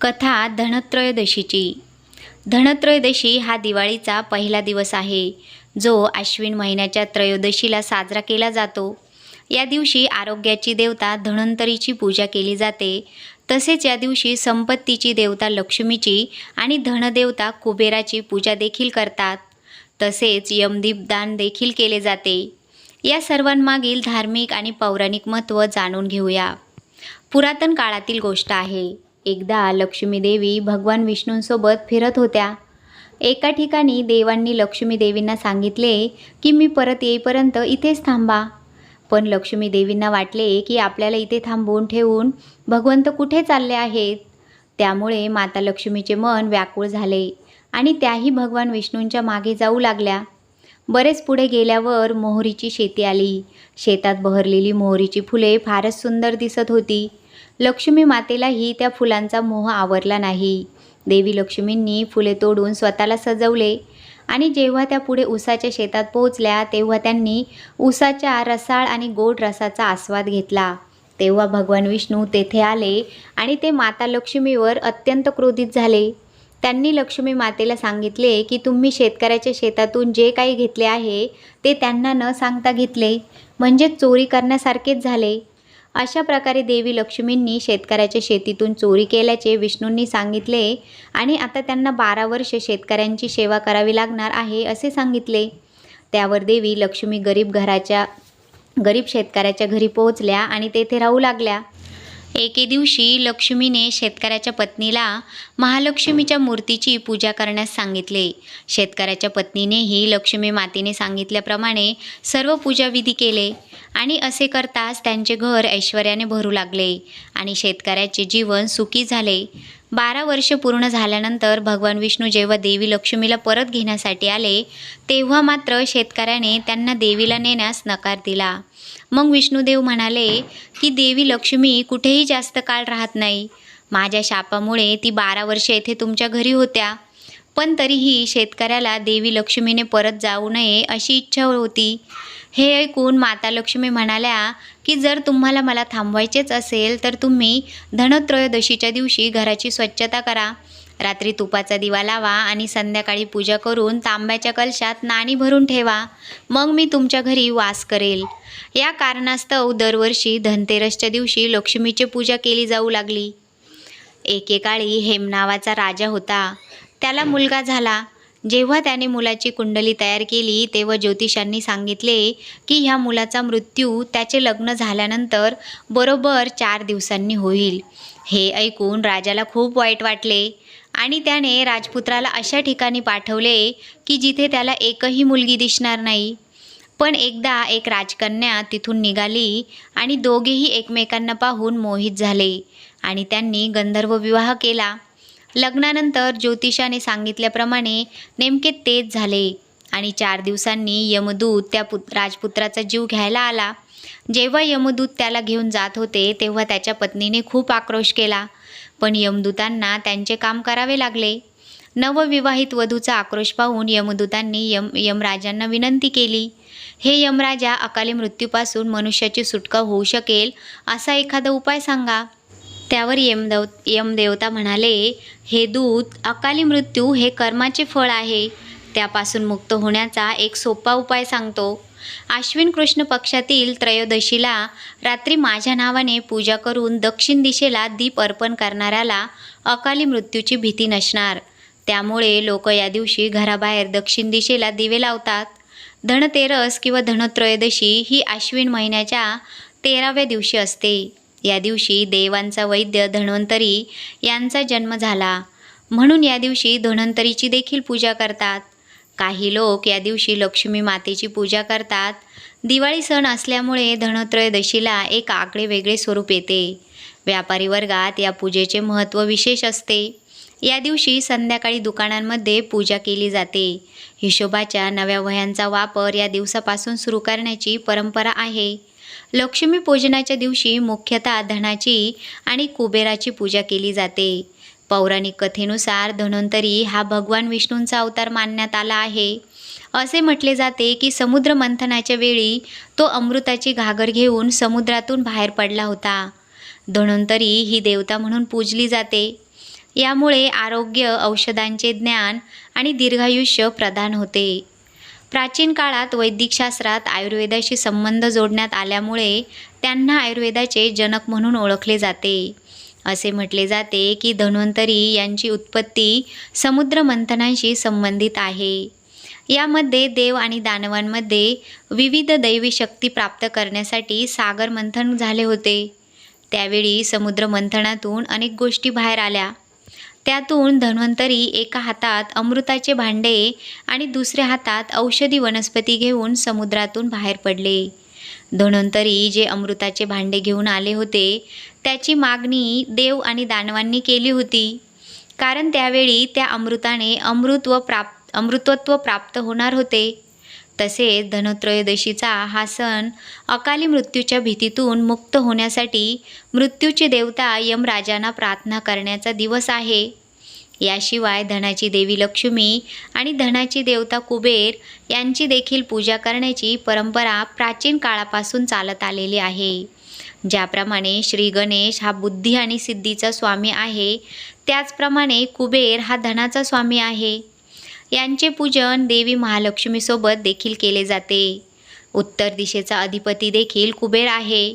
कथा धनत्रयोदशीची. धनत्रयोदशी हा दिवाळीचा पहिला दिवस आहे जो आश्विन महिन्याच्या त्रयोदशीला साजरा केला जातो. या दिवशी आरोग्याची देवता धन्वंतरीची पूजा केली जाते. तसेच या दिवशी संपत्तीची देवता लक्ष्मीची आणि धनदेवता कुबेराची पूजा देखील करतात. तसेच यमदीपदान देखील केले जाते. या सर्वांमागील धार्मिक आणि पौराणिक महत्त्व जाणून घेऊया. पुरातन काळातील गोष्ट आहे. एकदा लक्ष्मीदेवी भगवान विष्णूंसोबत फिरत होत्या. एका ठिकाणी देवांनी लक्ष्मी देवींना सांगितले की मी परत येईपर्यंत इथेच थांबा. पण लक्ष्मी देवींना वाटले की आपल्याला इथे थांबवून ठेवून भगवंत कुठे चालले आहेत? त्यामुळे माता लक्ष्मीचे मन व्याकुळ झाले आणि त्याही भगवान विष्णूंच्या मागे जाऊ लागल्या. बरेच पुढे गेल्यावर मोहरीची शेती आली. शेतात बहरलेली मोहरीची फुले फारच सुंदर दिसत होती. लक्ष्मी मातेलाही त्या फुलांचा मोह आवरला नाही. देवी लक्ष्मींनी फुले तोडून स्वतःला सजवले आणि जेव्हा त्या पुढे उसाच्या शेतात पोहोचल्या तेव्हा त्यांनी उसाच्या रसाळ आणि गोड रसाचा आस्वाद घेतला. तेव्हा भगवान विष्णू तेथे आले आणि ते माता लक्ष्मीवर अत्यंत क्रोधित झाले. त्यांनी लक्ष्मी मातेला सांगितले की तुम्ही शेतकऱ्याच्या शेतातून जे काही घेतले आहे ते त्यांना न सांगता घेतले. म्हणजे चोरी करण्यासारखेच झाले. अशा प्रकारे देवी लक्ष्मींनी शेतकऱ्याच्या शेतीतून चोरी केल्याचे विष्णूंनी सांगितले आणि आता त्यांना बारा वर्ष शेतकऱ्यांची सेवा करावी लागणार आहे असे सांगितले. त्यावर देवी लक्ष्मी गरीब घराच्या गरीब शेतकऱ्याच्या घरी पोहोचल्या आणि तेथे राहू लागल्या. एके दिवशी लक्ष्मीने शेतकऱ्याच्या पत्नीला महालक्ष्मीच्या मूर्तीची पूजा करण्यास सांगितले. शेतकऱ्याच्या पत्नीनेही लक्ष्मी मातेने सांगितल्याप्रमाणे सर्व पूजाविधी केले आणि असे करताच त्यांचे घर ऐश्वर्याने भरू लागले आणि शेतकऱ्याचे जीवन सुखी झाले. बारा वर्ष पूर्ण झाल्यानंतर भगवान विष्णू जेव्हा देवी लक्ष्मीला परत घेण्यासाठी आले तेव्हा मात्र शेतकऱ्याने त्यांना देवीला नेण्यास नकार दिला. मग विष्णुदेव म्हणाले की देवी लक्ष्मी कुठेही जास्त काळ राहत नाही. माझ्या शापामुळे ती बारा वर्षे येथे तुमच्या घरी होत्या. पण तरीही शेतकऱ्याला देवी लक्ष्मीने परत जाऊ नये अशी इच्छा होती. हे ऐकून माता लक्ष्मी म्हणाल्या की जर तुम्हाला मला थांबवायचेच असेल तर तुम्ही धनत्रयोदशीच्या दिवशी घराची स्वच्छता करा. रात्री तुपाचा दिवा लावा आणि संध्याकाळी पूजा करून तांब्याच्या कलशात नाणी भरून ठेवा. मग मी तुमच्या घरी वास करेल. या कारणास्तव दरवर्षी धनतेरसच्या दिवशी लक्ष्मीची पूजा केली जाऊ लागली. एकेकाळी हेम नावाचा राजा होता. त्याला मुलगा झाला. जेव्हा त्याने मुलाची कुंडली तयार केली तेव्हा ज्योतिषांनी सांगितले की ह्या मुलाचा मृत्यू त्याचे लग्न झाल्यानंतर बरोबर चार दिवसांनी होईल. हे ऐकून राजाला खूप वाईट वाटले आणि त्याने राजपुत्राला अशा ठिकाणी पाठवले की जिथे त्याला एकही मुलगी दिसणार नाही. पण एकदा एक राजकन्या तिथून निघाली आणि दोघेही एकमेकांना पाहून मोहित झाले आणि त्यांनी गंधर्व विवाह केला. लग्नानंतर ज्योतिषाने सांगितल्याप्रमाणे नेमके तेच झाले. आणि चार दिवसांनी यमदूत त्या पुत राजपुत्राचा जीव घ्यायला आला. जेव्हा यमदूत त्याला घेऊन जात होते तेव्हा त्याच्या पत्नीने खूप आक्रोश केला. पण यमदूतांना त्यांचे काम करावे लागले. नवविवाहित वधूचा आक्रोश पाहून यमदूतांनी यम यमराजांना विनंती केली. हे यमराजा अकाली मृत्यूपासून मनुष्याची सुटका होऊ शकेल असा एखादा उपाय सांगा. त्यावर यमदेव यमदेवता म्हणाले हे दूत अकाली मृत्यू हे कर्माचे फळ आहे. त्यापासून मुक्त होण्याचा एक सोपा उपाय सांगतो. आश्विन कृष्ण पक्षातील त्रयोदशीला रात्री माझ्या नावाने पूजा करून दक्षिण दिशेला दीप अर्पण करणाऱ्याला अकाली मृत्यूची भीती नसणार. त्यामुळे लोक या दिवशी घराबाहेर दक्षिण दिशेला दिवे लावतात. धनतेरस किंवा धनत्रयोदशी ही आश्विन महिन्याच्या तेराव्या दिवशी असते. या दिवशी देवांचा वैद्य धन्वंतरी यांचा जन्म झाला. म्हणून या दिवशी धन्वंतरीची देखील पूजा करतात. काही लोक या दिवशी लक्ष्मी मातेची पूजा करतात. दिवाळी सण असल्यामुळे धनत्रयोदशीला एक आकडे वेगळे स्वरूप येते. व्यापारी वर्गात या पूजेचे महत्त्व विशेष असते. या दिवशी संध्याकाळी दुकानांमध्ये पूजा केली जाते. हिशोबाच्या नव्या वह्यांचा वापर या दिवसापासून सुरू करण्याची परंपरा आहे. लक्ष्मीपूजनाच्या दिवशी मुख्यतः धनाची आणि कुबेराची पूजा केली जाते. पौराणिक कथेनुसार धन्वंतरी हा भगवान विष्णूंचा अवतार मानण्यात आला आहे. असे म्हटले जाते की समुद्र मंथनाच्या वेळी तो अमृताची घागर घेऊन समुद्रातून बाहेर पडला होता. धन्वंतरी ही देवता म्हणून पूजली जाते. यामुळे आरोग्य औषधांचे ज्ञान आणि दीर्घायुष्य प्रदान होते. प्राचीन काळात वैदिकशास्त्रात आयुर्वेदाशी संबंध जोडण्यात आल्यामुळे त्यांना आयुर्वेदाचे जनक म्हणून ओळखले जाते. असे म्हटले जाते की धन्वंतरी यांची उत्पत्ती समुद्र मंथनांशी संबंधित आहे. यामध्ये देव आणि दानवांमध्ये विविध दैवी शक्ती प्राप्त करण्यासाठी सागर मंथन झाले होते. त्यावेळी समुद्र मंथनातून अनेक गोष्टी बाहेर आल्या. त्यातून धन्वंतरी एका हातात अमृताचे भांडे आणि दुसऱ्या हातात औषधी वनस्पती घेऊन समुद्रातून बाहेर पडले. धन्वंतरी जे अमृताचे भांडे घेऊन आले होते त्याची मागणी देव आणि दानवांनी केली होती. कारण त्यावेळी त्या अमृताने अमृत व प्राप्त अमृतत्व प्राप्त होणार होते. तसेच धनत्रयोदशीचा हा सण अकाली मृत्यूच्या भीतीतून मुक्त होण्यासाठी मृत्यूची देवता यमराजांना प्रार्थना करण्याचा दिवस आहे. याशिवाय धनाची देवी लक्ष्मी आणि धनाची देवता कुबेर यांची देखील पूजा करण्याची परंपरा प्राचीन काळापासून चालत आलेली आहे. ज्याप्रमाणे श्री गणेश हा बुद्धी आणि सिद्धीचा स्वामी आहे त्याचप्रमाणे कुबेर हा धनाचा स्वामी आहे. यांचे पूजन देवी महालक्ष्मीसोबत देखील केले जाते. उत्तर दिशेचा अधिपती देखील कुबेर आहे.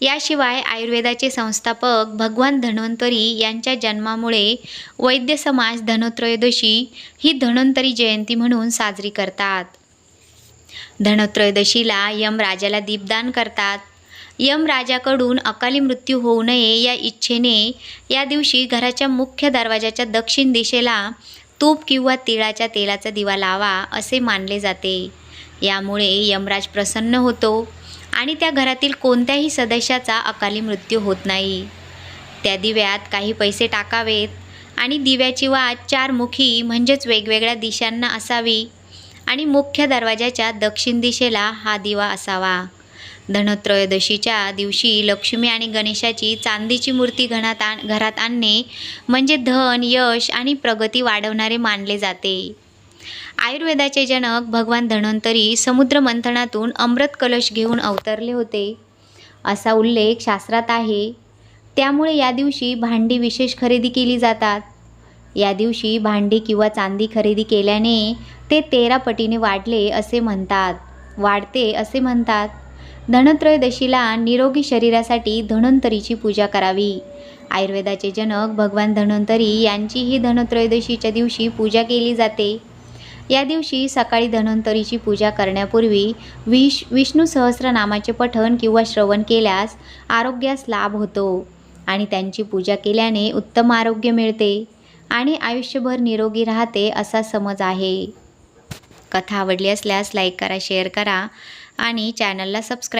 याशिवाय आयुर्वेदाचे संस्थापक भगवान धन्वंतरी यांच्या जन्मामुळे वैद्य समाज धनोत्रयोदशी ही धन्वंतरी जयंती म्हणून साजरी करतात. धनोत्रयोदशीला यमराजाला दीपदान करतात. यमराजाकडून अकाली मृत्यू होऊ नये या इच्छेने या दिवशी घराच्या मुख्य दरवाजाच्या दक्षिण दिशेला तूप किंवा तिळाच्या तेलाचा दिवा लावा असे मानले जाते. यामुळे यमराज प्रसन्न होतो आणि त्या घरातील कोणत्याही सदस्याचा अकाली मृत्यू होत नाही. त्या दिव्यात काही पैसे टाकावेत आणि दिव्याची वाट चार मुखी म्हणजेच वेगवेगळ्या दिशांना असावी आणि मुख्य दरवाजाच्या दक्षिण दिशेला हा दिवा असावा. धनत्रयोदशीच्या दिवशी लक्ष्मी आणि गणेशाची चांदीची मूर्ती घरात आण घरात आणणे म्हणजे धन यश आणि प्रगती वाढवणारे मानले जाते. आयुर्वेदाचे जनक भगवान धन्वंतरी समुद्र मंथनातून अमृत कलश घेऊन अवतरले होते. असा उल्लेख शास्त्रात आहे. त्यामुळे या दिवशी भांडी विशेष खरेदी केली जातात. या दिवशी भांडी किंवा चांदी खरेदी केल्याने ते तेरा पटीने वाढले असे म्हणतात. वाढते असे म्हणतात. धनत्रयोदशीला निरोगी शरीरासाठी धन्वंतरीची पूजा करावी. आयुर्वेदाचे जनक भगवान धन्वंतरी यांचीही धनत्रयोदशीच्या दिवशी पूजा केली जाते. या दिवशी सकाळी धन्वंतरीची पूजा करण्यापूर्वी विश विष्णू सहस्रनामाचे पठण किंवा श्रवण केल्यास आरोग्यास लाभ होतो आणि त्यांची पूजा केल्याने उत्तम आरोग्य मिळते आणि आयुष्यभर निरोगी राहते असा समज आहे. कथा आवडली असल्यास लाईक करा शेअर करा आणि चॅनलला सबस्क्राईब